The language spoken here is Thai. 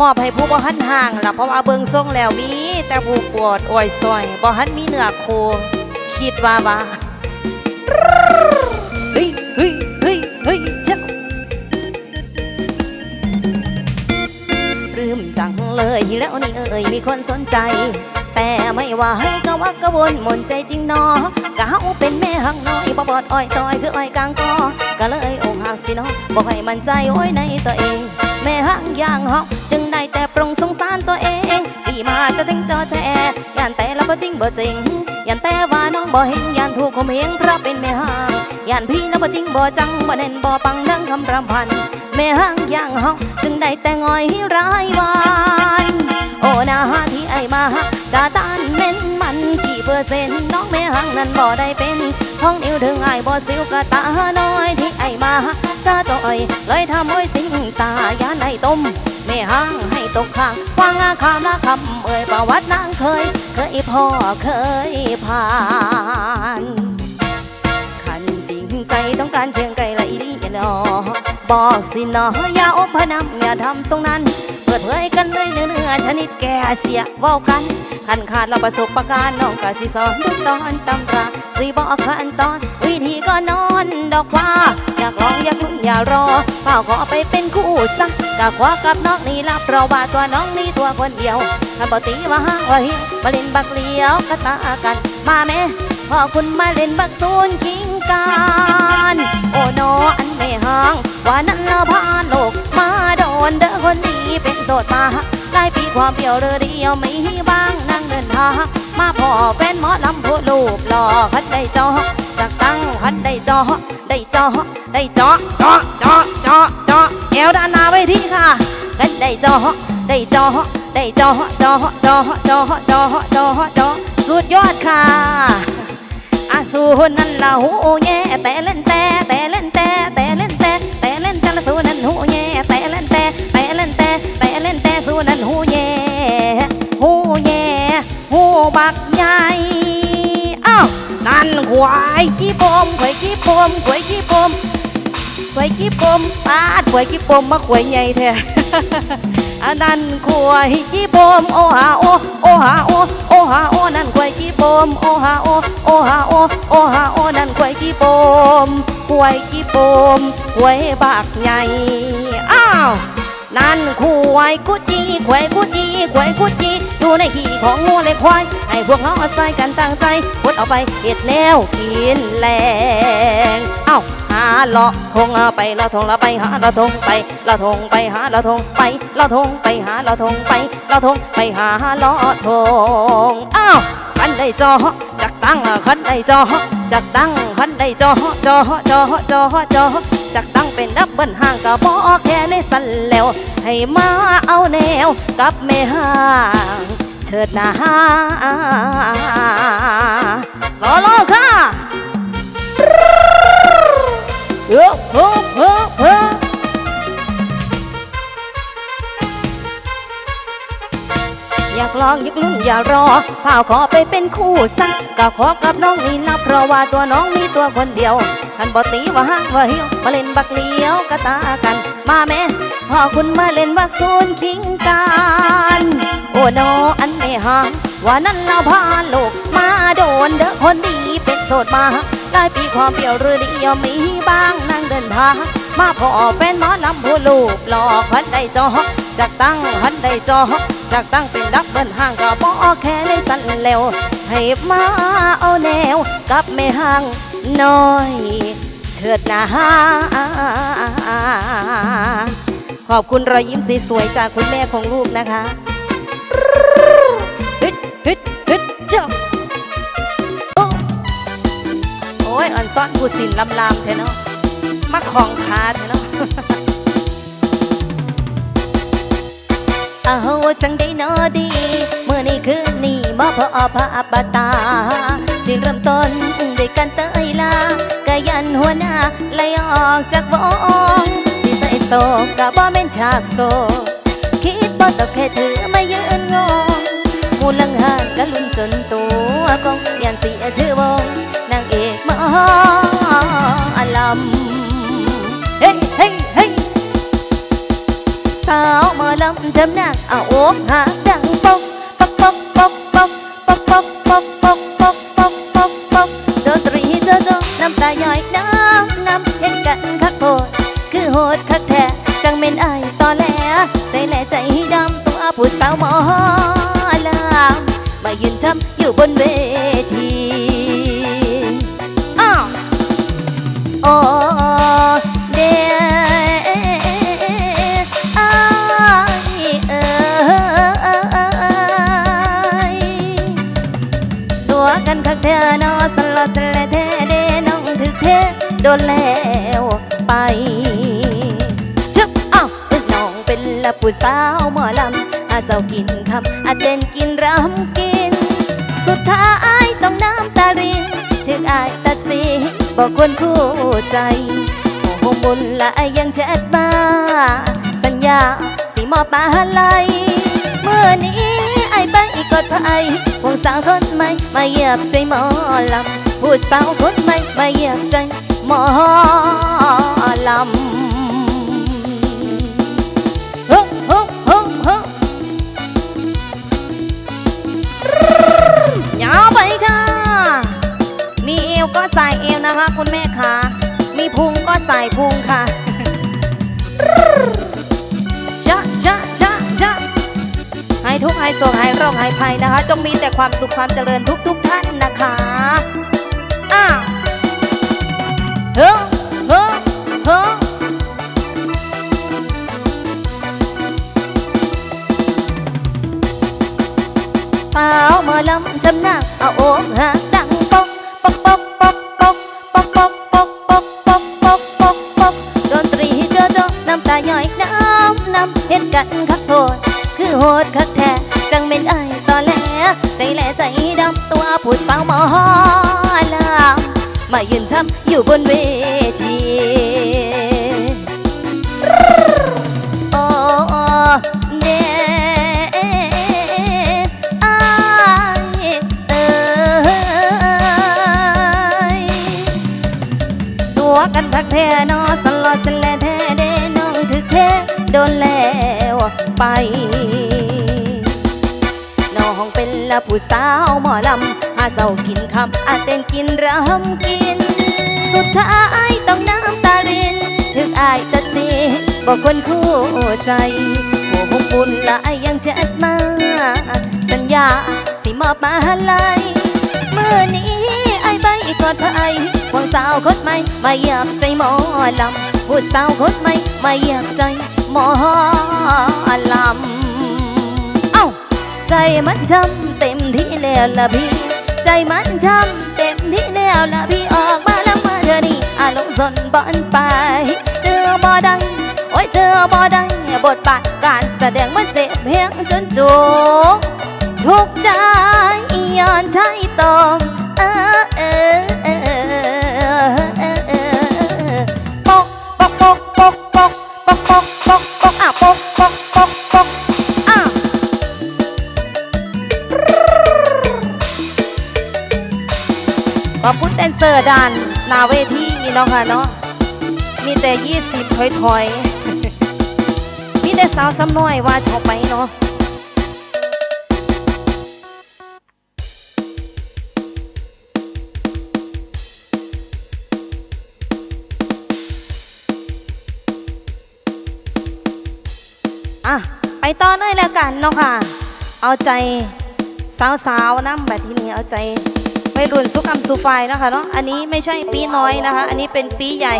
มอบให้ผู้บ่หันห่างล่ะเพราะว่าเบิงทรงแล้วมีแต่ผู้ปวดอ้อยซอยบ่หันมีเนื้อโคงคิดว่าว่าเฮ้ยเฮ้ยเฮ้ยเฮ้ยจ้าลืมจังเลยแล้วนี่เอ่ยมีคนสนใจ แต่ไม่ว่าให้กะวักกะวนหมนใจจริงนอกะเฮาเป็นแม่หักน้อยบ่บอดอ้อยซอยคืออ้อยกลางกอก็เลยอกหักสิน้องบ่ให้มั่นใจโอ้ยในตัวเอง แม่หักอย่างเฮาจึง จะทิ้งจอแท้ยันแต่แล้วบ่จริงบ่จริงยันแต่ว่าน้องบ่เห็นยันถูกข่มเหงเพราะเป็นแม่หักยันพี่นะบ่จริงบ่จังบ่เน้นบ่ปังดังคำรำพันแม่หักอย่างเฮาจึงได้แต่งอยรายวันโอ้นาฮาที่ไอมาจะต้านเม่นมันกี่เปอร์เซ็นต์น้องแม่หังนั้นบ่ได้เป็นท้องนิ้วถึงไอบ่สิวกะตาน้อยที่ไอมาจะจ่อยเลยทำให้สิ่งตายานในต้ม ม่หังให้ตกข้างวางอาคามละคำเอ่ยประวัตินางเคย เคยพ่อเคยผ่านขันจริงใจต้องการเคียงไกลละอีดีนอบอกสินออย่าอบพนำอย่าทำทรงนั้น เปิดเผยกันเลยเนื้อเนื้อชนิดแก่เสียเว้ากันขันขาดเราประสบประการน้องกะสิสอนทุกตอนตำราสิบอกขั้นตอน อย่ารอเฝ้าขอไปเป็นคู่สักกะคว้ากับน้องนี่รับเพราะว่าตัวน้องนี่ตัวคนเดียวขันปตีว่าห้างว่าเฮียมาเล่นบักเลี้ยวกะตากัน มาแม่พ่อคุณมาเล่นบักซูนคิงการโอ้โนอันไม่ห่างว่านั้นละพาโลกมาโดนเด้อคนดีเป็นโสดมาได้ปีความเปรี้ยวเรือเดียวไม่บ้างนั่งเดินทาง มาพ่อเป็นหมอลำผู้ลูบหล่อพัดได้จอจากตั้งพัดได้จอได้จอได้จอจอจอจอจอเอวด้านหน้าไว้ที่ค่ะพัดได้จอได้จอได้จอจอจอจอจอจอจอสุดยอดค่ะอาสูนั่นละหูแย่แต่เล่นแต่แต่เล่นแต่แต่เล่นแต่แต่เล่นแต่ละสูนั่นหูแย่แต่เล่นแต่แต่เล่นแต่แต่เล่นแต่สูนั่นหู ขี้ปมควายขี้ปมควายขี้ปมควายขี้ปมปาดควายขี้ปมมาควายใหญ่แท้อันนั้นควายจีบมโอฮาโอโอฮาโอโอฮาโอนั่นควายจีบมโอฮาโอโอฮาโอโอฮาโอนั่นควายจีบมควายจีบมควายบากใหญ่อ้าวนั่นควายกุจีควายกุจีควายกุจีอยู่ในขี้ของงูเลยควายให้พวกเราอาศัยกันตั้งใจ เอาไปเห็ดแนวกินแรงเอ้าหาเลาะทงไปเลาะทงละไปหาเลาะทงไปเลาะทงไปหาเลาะทงไปเลาะทงไปหาเลาะทงไปเลาะทงไปหาเลาะทงอ้าวขันได้จอจักตั้งขันได้จอจักตั้งขันได้จอจอจอจอจอจักตั้งเป็นดับเบิ้ลห่างก็บอกแค่ในสันแล้ว ให้มาเอาแนวกับแม่ห่าง เถิดนะสโลค่ะเฮ้อเฮ้เฮ้อเฮ้อยากลองอยากลุ้นอย่ารอเฝ้าขอไปเป็นคู่สักก็ขอกับน้องนี่นะเพราะว่าตัวน้องมีตัวคนเดียวคันบอตีว่าห้างว่าเหี่ยวมาเล่นบักเลี้ยวกะตากัน มาแม่พ่อคุณมาเล่นบักซูนคิงการโอ้โนอันไม่ห่างว่านั้นเราพาโลกมาโดนเด้อคนดีเป็นโสดมาได้ปีความเปรี้ยวหรือดียอมมีบ้างนั่งเดินทางมาพอเป็นหมอลำผู้ลูกหลอกพันได้จอจากตั้งพันได้จอจากตั้งเป็นดับเบิลห่างก็บอกแค่ในสันแล้วให้มาเอาแนวกับแม่ห่างน้อย เถิดนะขอบคุณรอยยิ้มสวยๆจากคุณแม่ของลูกนะคะฮึดฮึดฮึดเจ้าโอ้ยอ่อนซ่อนผู้สินลำลามเทเนาะมาของขาเทเนาะเอาจังได้นอดี เมื่อในคืนนี้มาพอพาปตา สิเริ่มต้นด้วยกันเตยลากะยัน หัวหน้าไล่ออกจากวงสิใส่โตกะบ่แม่นฉากโซ คิดบ่ตกแค่ถือมายืนงงมูลังหานกะลุ้นจนตัวกองยันเสียชื่อวงนางเอกมอลำเฮ้เฮ้เฮ้สาวมอลำจำหนักเอาอกหัก น้ำน้ำเห็นกันคักโพดคือโหดคักแท้จังเม็นไอายตอแหลใจแหลใจดำตัวผู้สาวหมอลำมายืนช้ำอยู่บนเวทีอ้าวโอ้ เป็นละผู้สาวหมอลำอาเศร้ากินคำอาเต้นกินรำกิน สุดท้ายต้องน้ำตารินถึงอายตัดสินบอกคนคู่ใจโอ้โหบุญละยังแชทมา สัญญาสิมอบมาลัยเมื่อนี้ไอายไปกดไยพวงสาวคนใหม่มาเหยียบใจหมอลำผู้สาวคนใหม่มาเหยียบใจหมอลำ ฮ้โฮ้โฮ้โฮ้ยาวไปค่ะ มีเอวก็ใส่เอวนะคะ คุณแม่ค่ะ มีพุงก็ใส่พุงค่ะชะชะชะชะให้ทุกให้โศกให้โรคให้ภัยนะคะ จงมีแต่ความสุขความเจริญทุกทุกท่านนะคะ กันคักโทษ คือโหดคักแท้จังเป็นไอายตอแหลใจแหลใจดำตัวผู้สาวหมอลำมายืนช้ำอยู่บนเวทีโอ้เดอายเอยตัวกันทักแท้นอสลอสแลแท้เดน้องถึกแท้โดนแล ไป น้องเป็นละผู้สาวหมอลำหาเศร้ากินคำอาเต้นกินรำกิน สุดท้ายต้องน้ำตารินถึกอายตัดสินบอกคนคู่ใจโอ้หงบุญละยังแชทมา สัญญาสิมอบมาลัยเมื่อนี้ไอ้ใบกอดไทยหวังสาวคนใหม่มาเหยียบใจหมอลำพูดสาวคนใหม่มาเหยียบใจ หมอลำเอ้าใจมันช้ำเต็มที่แล้วละพี่ ใจมันช้ำเต็มที่แล้วละพี่ออกมาแล้วมาเธอนี่อารมณ์สนบอนไปเจอบ่ได้โอ้ยเจอบ่ได้บทบาทการแสดงมันเจ็บเพียงจนจุกทุกใจย้อนใช้ตรง อร์ดานนาเวทีนี่เนาะค่ะเนาะมีแต่ยี่สิบถอยถอยมีแต่สาวซ้ำน้อยว่าชอบไปเนาะอะไปต่อเลยแล้วกันเนาะค่ะ เอาใจสาวๆน้ำแบบที่นี่เอาใจ วัยรุ่นซุกรรมซูไฟนะคะเนาะอันนี้ไม่ใช่ปีน้อยนะคะ อันนี้เป็นปีใหญ่